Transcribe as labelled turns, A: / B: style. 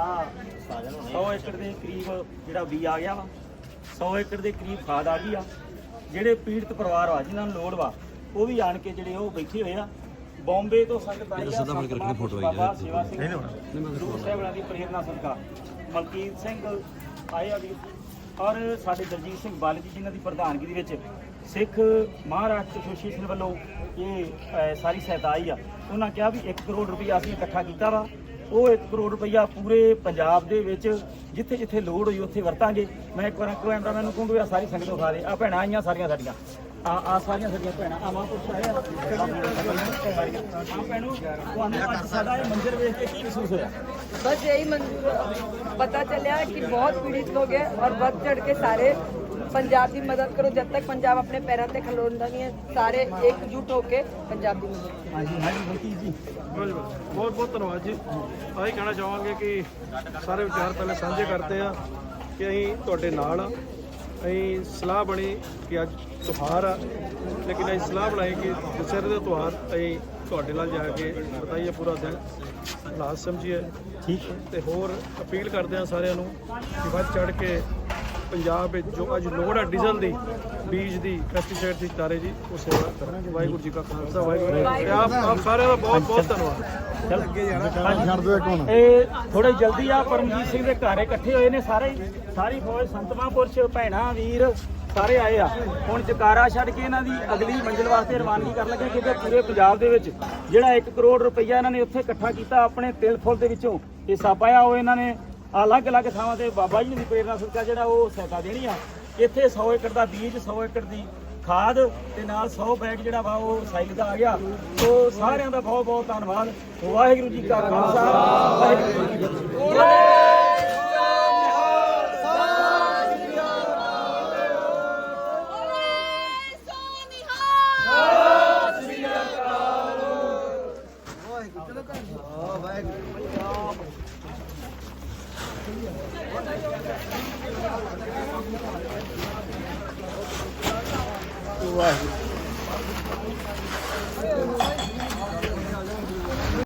A: ਆ 100 ਏਕੜ ਦੇ ਕਰੀਬ ਜਿਹੜਾ ਬੀ ਆ ਗਿਆ ਵਾ 100 ਏਕੜ ਦੇ ਕਰੀਬ ਖਾਦ ਆ ਗਈ ਆ। ਜਿਹੜੇ ਪੀੜਤ ਪਰਿਵਾਰ ਵਾ ਜਿਨ੍ਹਾਂ ਨੂੰ ਲੋੜ ਵਾ ਉਹ ਵੀ ਆਣ ਕੇ ਜਿਹੜੇ ਉਹ ਬੈਠੇ ਹੋਏ ਆ। ਬੰਬੇ ਤੋਂ ਸੰਗਤ ਆਈ ਆ
B: ਸਿੱਧਾ ਫੜ ਕੇ ਰੱਖਣੀ ਫੋਟੋ ਆਈ
A: ਬਾਬਾ ਸੇਵਾ ਸਿੰਘ ਗੁਰੂ ਸਾਹਿਬਾਂ ਦੀ ਪ੍ਰੇਰਣਾ ਸਦਕਾ ਮਲਕੀਤ ਸਿੰਘ ਆਏ ਆ ਵੀ ਔਰ ਸਾਡੇ ਦਰਜੀਤ ਸਿੰਘ ਬਾਲ ਜੀ ਜਿਨ੍ਹਾਂ ਦੀ ਪ੍ਰਧਾਨਗੀ ਦੇ ਵਿੱਚ ਸਿੱਖ ਮਹਾਰਾਸ਼ਟਰ ਐਸੋਸੀਏਸ਼ਨ ਵੱਲੋਂ ਇਹ ਸਾਰੀ ਸਹਾਇਤਾ ਆਈ ਆ। ਉਹਨਾਂ ਕਿਹਾ ਵੀ 1 ਕਰੋੜ ਰੁਪਈਆ ਅਸੀਂ ਇਕੱਠਾ ਕੀਤਾ ਵਾ ਉਹ 1 ਕਰੋੜ ਰੁਪਈਆ ਪੂਰੇ ਪੰਜਾਬ ਦੇ ਵਿੱਚ ਜਿੱਥੇ ਜਿੱਥੇ ਲੋੜ ਹੋਈ ਉੱਥੇ ਵਰਤਾਂਗੇ ਮੈਂ ਇੱਕ ਵਾਰ ਕੈਮਰਾਮੈਨ ਨੂੰ ਕਹੂੰਗਾ ਵੀ ਆਹ ਸਾਰੀ ਸੰਗਤ ਉਠਾ ਦੇ ਆ ਭੈਣਾਂ ਆਈਆਂ ਸਾਰੀਆਂ ਸਾਡੀਆਂ ਆ ਆ ਸਾਰੀਆਂ ਸਾਡੀਆਂ ਭੈਣਾਂ ਆ ਮਹਾਂਪੁਰਸ਼ ਆਏ ਆ ਆ ਭੈਣੋ ਤੁਹਾਨੂੰ ਅੱਜ ਸਾਡਾ ਇਹ ਮੰਜ਼ਰ ਵੇਖ ਕੇ ਕੀ ਮਹਿਸੂਸ ਹੋਇਆ
C: बस यही मंजूर पता चला कि बहुत पीड़ित लोग हैं और बढ़ चढ़ के सारे ਪੰਜਾਬ ਦੀ ਮਦਦ ਕਰੋ ਜਦ ਤੱਕ ਪੰਜਾਬ ਆਪਣੇ ਪੈਰਾਂ ਤੇ ਖਲੋਂਦਾ ਨਹੀਂ ਹੈ ਸਾਰੇ ਇਕਜੁੱਟ ਹੋ
A: ਕੇ ਪੰਜਾਬ ਦੀ ਮਦਦ
D: ਬਹੁਤ ਬਹੁਤ ਧੰਨਵਾਦ ਜੀ। ਆਹੀ ਕਹਿਣਾ ਚਾਹਾਂਗੇ ਕਿ ਸਾਰੇ ਵਿਚਾਰ ਪਹਿਲੇ ਸਾਂਝੇ ਕਰਦੇ ਆ ਕਿ ਅਸੀਂ ਤੁਹਾਡੇ ਨਾਲ ਆ ਅਸੀਂ ਸਲਾਹ ਬਣੀ ਕਿ ਅੱਜ ਤਿਉਹਾਰ ਆ ਲੇਕਿਨ ਅਸੀਂ ਸਲਾਹ ਬਣਾਈ ਕਿ ਦਸਹਿਰੇ ਦਾ ਤਿਉਹਾਰ ਅਸੀਂ ਤੁਹਾਡੇ ਨਾਲ ਜਾ ਕੇ ਬਤਾਈਏ ਪੂਰਾ ਦਿਨ। ਲਾਸ ਸਮਝੀਏ
A: ਠੀਕ
D: ਤੇ ਹੋਰ ਅਪੀਲ ਕਰਦੇ ਆ ਸਾਰਿਆਂ ਨੂੰ ਕਿ ਵੱਧ ਚੜ ਕੇ ਪੰਜਾਬ ਵਿੱਚ ਜੋ ਅੱਜ ਲੋੜ ਹੈ ਡੀਜ਼ਲ ਦੀ ਬੀਜ ਦੀ ਪੈਸਟੀਸਾਈਡ ਦੀ ਚਾਰੇ ਜੀ ਉਹ ਸੇਵਾ ਕਰਨ ਵਾਹਿਗੁਰੂ ਜੀ ਕਾ ਖਾਲਸਾ ਵਾਹਿਗੁਰੂ ਜੀ ਕੀ। ਆਪ ਆਪ ਸਾਰਿਆਂ ਦਾ ਬਹੁਤ ਬਹੁਤ ਧੰਨਵਾਦ।
A: ਚੱਲ ਅੱਗੇ ਜਾਣਾ। ਇਹ ਥੋੜੇ ਜਲਦੀ ਆ ਪਰਮਜੀਤ ਸਿੰਘ ਦੇ ਘਰ ਇਕੱਠੇ ਹੋਏ ਨੇ ਸਾਰੇ। ਹੀ। ਸਾਰੀ ਫੌਜ ਸੰਤ ਮਹਾਂਪੁਰਸ਼ ਭੈਣਾ ਵੀਰ ਸਾਰੇ ਆਏ ਆ। ਹੁਣ ਜਕਾਰਾ ਛੱਡ ਕੇ ਇਹਨਾਂ ਦੀ ਅਗਲੀ ਮੰਜ਼ਿਲ ਵਾਸਤੇ ਰਵਾਨਗੀ ਕਰਨ ਲੱਗੇ ਕਿਉਂਕਿ ਪੂਰੇ ਪੰਜਾਬ ਦੇ ਵਿੱਚ ਜਿਹੜਾ 1 ਕਰੋੜ ਰੁਪਈਆ ਇਹਨਾਂ ਨੇ ਉੱਥੇ ਇਕੱਠਾ ਕੀਤਾ ਆਪਣੇ ਤਿਲ ਫੁੱਲ ਦੇ ਵਿੱਚੋਂ। ਹਿੱਸਾ ਪਾਇਆ ਉਹ ਇਹਨਾਂ ਨੇ ਅਲੱਗ-ਅਲੱਗ ਥਾਵਾਂ ਤੇ ਬਾਬਾ ਜੀ ਦੀ ਪ੍ਰੇਰਣਾ ਸਦਕਾ ਜਿਹੜਾ ਉਹ ਸਹਾਇਤਾ ਦੇਣੀ ਆ। ਇੱਥੇ 100 ਏਕੜ ਦਾ ਬੀਜ 100 ਏਕੜ ਦੀ ਖਾਦ ਤੇ ਨਾਲ 100 ਬੈਗ ਜਿਹੜਾ ਵਾ ਉਹ ਸਾਈਕਲ ਦਾ ਆ ਗਿਆ। ਸੋ ਸਾਰਿਆਂ ਦਾ ਬਹੁਤ ਬਹੁਤ ਧੰਨਵਾਦ। ਵਾਹਿਗੁਰੂ ਜੀ ਕਾ ਖਾਲਸਾ, ਵਾਹਿਗੁਰੂ ਜੀ ਕੀ ਫਤਿਹ। الله